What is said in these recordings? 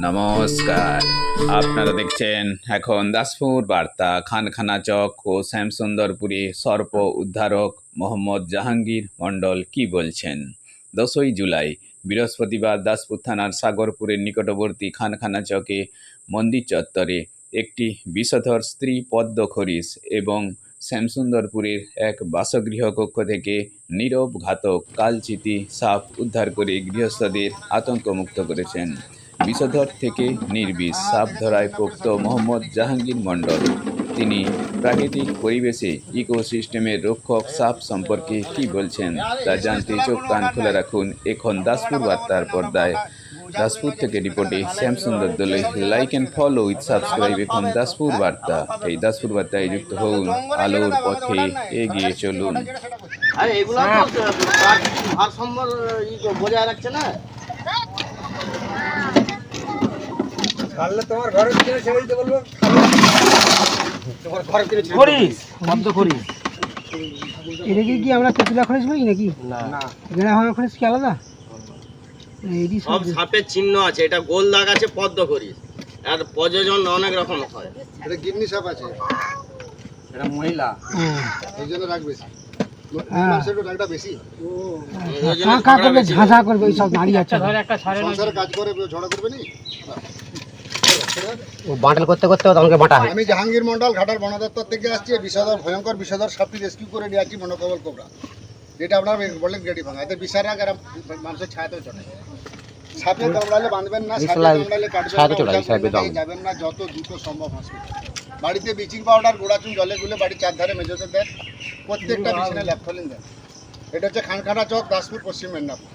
নমস্কার। আপনারা দেখছেন এখন দাসপুর বার্তা, খানখানা চক ও শ্যামসুন্দরপুরে সর্প উদ্ধারক মোহাম্মদ জাহাঙ্গীর মণ্ডল কি বলছেন? দশই জুলাই, বৃহস্পতিবার দাসপুর থানার সাগরপুরের নিকটবর্তী খানখানা চকে মন্দির চত্বরে একটি বিষধর স্ত্রী পদ্ম খরিস এবং শ্যামসুন্দরপুরের এক বাসগৃহ কক্ষ থেকে নীরব ঘাতক কালচিতি সাপ উদ্ধার করে গৃহস্থদের আতঙ্কমুক্ত করেছেন। বিষধর থেকে নির্বিষ সাপ ধরায় পোক্ত মোহাম্মদ জাহাঙ্গীর মণ্ডল। তিনি প্রাকৃতিক পরিবেশে ইকোসিস্টেমের রক্ষক সাপ সম্পর্কে কি বলছেন তা জানতে চোখ কান খুলে রাখুন। এখন দাসপুর বার্তার পর্দায় দাসপুর থেকে রিপোর্টে শ্যামসুন্দর দলে like and follow with subscribe এখন দাসপুর বার্তা। এই দাসপুর বার্তায় যুক্ত হন আলোর পথে এগিয়ে চলুন। আরে এগুলো তো ভারসাম্য বজায় রাখছে না? তোমার ঘরে ভিতরে ছেড়ে দিতে বলব? তোমার ঘরে ভিতরে করিস বন্ধ করিস। এটাকে কি আমরা তেতুলা খরিস বলি নাকি? না। না এখানে আমার কি আলাদা? এটি সব সাপের চিহ্ন আছে এটা গোল দাগ আছে পদ্ম করিস আর প্রযোজন অনেক রকম হয়। এটা গিন্নি সাপ আছে। এটা মহিলা। এই জন্য হ্যাঁ। এই জন্য কা করবে বেশি। ঝাঁঝা করবে ওই সব দাঁড়িয়ে আছে। কাজ করে ঝগড়া করবে নি? বাটাল করতে করতে আমাকে বাটা আমি জাহাঙ্গীর মন্ডল ঘাটার বন দপ্তর থেকে আসছি বিষধর ভয়ঙ্কর বিষধর সাপটি রেস্কিউ করে নিয়ে আসছি মনোকবল কোবরা। যেটা আপনার বললেন গেটি ভাঙা। বিশাল রাগ এরা মানুষের ছায়াতেও চলে। সাপে কামড়ালে বাঁধবেন না সাপে কামড়ালে কাটবেন না, যাবেন না যত দ্রুত সম্ভব হসপিটাল বাড়িতে ব্লিচিং পাউডার গোড়াচুন জলে গুলে বাড়ির চারধারে মেঝেতে দেন। প্রত্যেকটা বিছানায় ল্যাপথলিন দেন। এটা হচ্ছে খানখানা চক দাসপুর পশ্চিম মেদিনীপুর।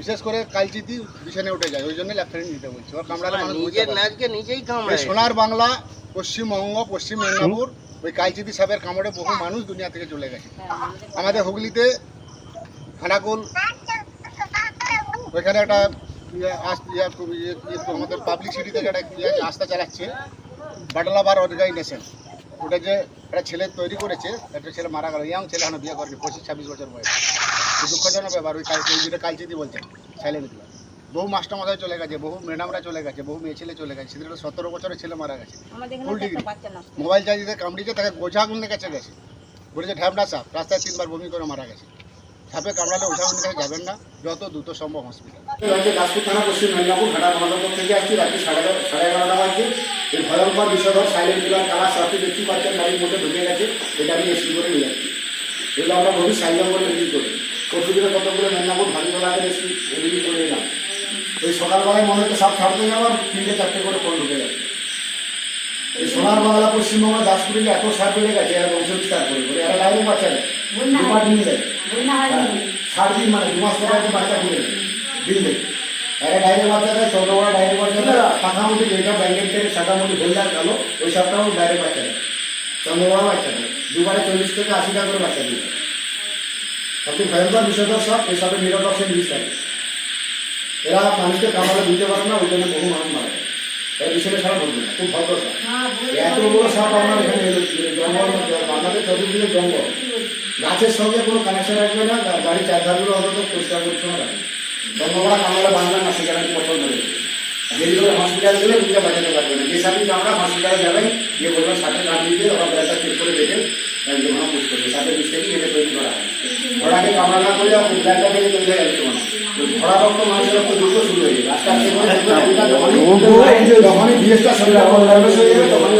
বিশেষ করে কালচিতি বিছানে উঠে যায় ওই জন্য ল্যাপথলিন দিতে বলছি। ওর কামড়ালে নিজের পারে। নিজেই এই কামড়ে সোনার বাংলা পশ্চিমবঙ্গ পশ্চিম মেদিনীপুর ওই কালচিতি সাপের কামড়ে বহু মানুষ দুনিয়া থেকে চলে গেছে। আমাদের হুগলিতে খানাকুল ওইখানে একটা ইয়ে ইয়ে ইয়ে- আমাদের পাবলিক সিটি থেকে একটা আস্থা চালাচ্ছে বাটলাবার অর্গানাইজেশন ওটা যে একটা ছেলে তৈরি করেছে একটা ছেলে মারা গেল ইয়াং ছেলে এখনও বিয়ে করেনি পঁচিশ ছাব্বিশ বছর বয়স। দুঃখজনক ব্যাপার ওই যেটা কালচিতি বলছেন সাইলেন্টগুলো বহু মাস্টারমশাই চলে গেছে বহু ম্যাডামরা চলে গেছে বহু মেয়ে ছেলে চলে গেছে সেদিন সতেরো বছরের ছেলে মারা গেছে। ফুল ডিগ্রি মোবাইল চার্জিতে কামড়িয়েছে তাকে গোঝা গুন্ডে কাছে গেছে। বলেছে ঢ্যাবনা সাপ রাস্তায় তিনবার বমি করে মারা গেছে। সাপে কামড়ালে গুন্ডে কাছে যাবেন না, যত দ্রুত সম্ভব হসপিটাল দাসপুর থানা, পশ্চিম মেদিনীপুর ঘাটা গণতন্ত্র থেকে আসছি, রাত্রি সাড়ে সাড়ে এগারোটা বাজছে। এই ভয়ঙ্কর বিষধর সাইলেন্ট কিলার কালার সাপটি দেখতে পাচ্ছেন বাড়ির মধ্যে ঢুকে গেছে, এটা আমি এসি করে নিয়ে যাচ্ছি। এগুলো আমরা গভীর সাইলেন করে রিলিজ করি। পরশুদিনে কতগুলো মেদিনীপুর ভারীতলাকে এসি রিলিজ করে এলাম। ওই সকালবেলায় মনে হচ্ছে সাপ ছাড়তে যাওয়ার তিনটে চারটে করে ফোন ঢুকে যাচ্ছে এই সোনার বাংলা পশ্চিমবঙ্গ দাসপুরে এত সাপ বেড়ে গেছে এরা বংশ বিস্তার করে করে এরা ডাইরেক্ট বাচ্চা দেয় দুবার ডিম দেয়। হ্যাঁ, ষাট দিন মানে দু মাস পরে বাচ্চা করে ডিম দেয়। এরা ডাইরেক্ট বাচ্চা দেয় ছোটো বড় ডাইরেক্ট বাচ্চা দেয় শাখামুটি যেটা ব্যাংকের থেকে শাখামুটি হলদার কালো ওই সবটাও ডাইরেক্ট বাচ্চা দেয়। চন্দ্রবড়া বাচ্চা দেয়। দুবারে চল্লিশ থেকে আশি টাকা করে বাচ্চা দিয়ে সবচেয়ে ভয়ঙ্কর বিষয়টা সব এই সবের নিরপক্ষের জিনিস থাকে এরা মানুষকে কামড়ে দিতে পারে না ওই জন্য বহু মানুষ মারা যায়। এর বিষয়টা সারা বলবে না খুব ভদ্র সাপ। এত বড় সাপ আমার এখানে এলো জঙ্গল মধ্যে চতুর্দিকে জঙ্গল। গাছের সঙ্গে কোনো কানেকশন রাখবে না গাড়ি বাড়ির চারধারগুলো অন্তত পরিষ্কার পরিচ্ছন্ন রাখবে জঙ্গলরা কামড়া বাংলা না সেখানে পছন্দ নেই যেগুলো হসপিটাল গেলে নিজে বাজাতে পারবে না। যে সাপি আমরা হসপিটালে যাবেন গিয়ে বলবেন সাথে কাজ দিয়ে ওরা ব্যাপারটা চেক করে দেখে একদম আমরা পুষ সাথে বিষ এটা তৈরি করা হয়। ঘোড়াকে কামড়া না করলে ব্যাগটা থেকে তৈরি হয়ে যাচ্ছে ঘোড়া রক্ত মানুষের রক্ত দুটো শুরু হয়ে যাবে। রাস্তা থেকে যখনই জিনিসটা শরীরে তখনই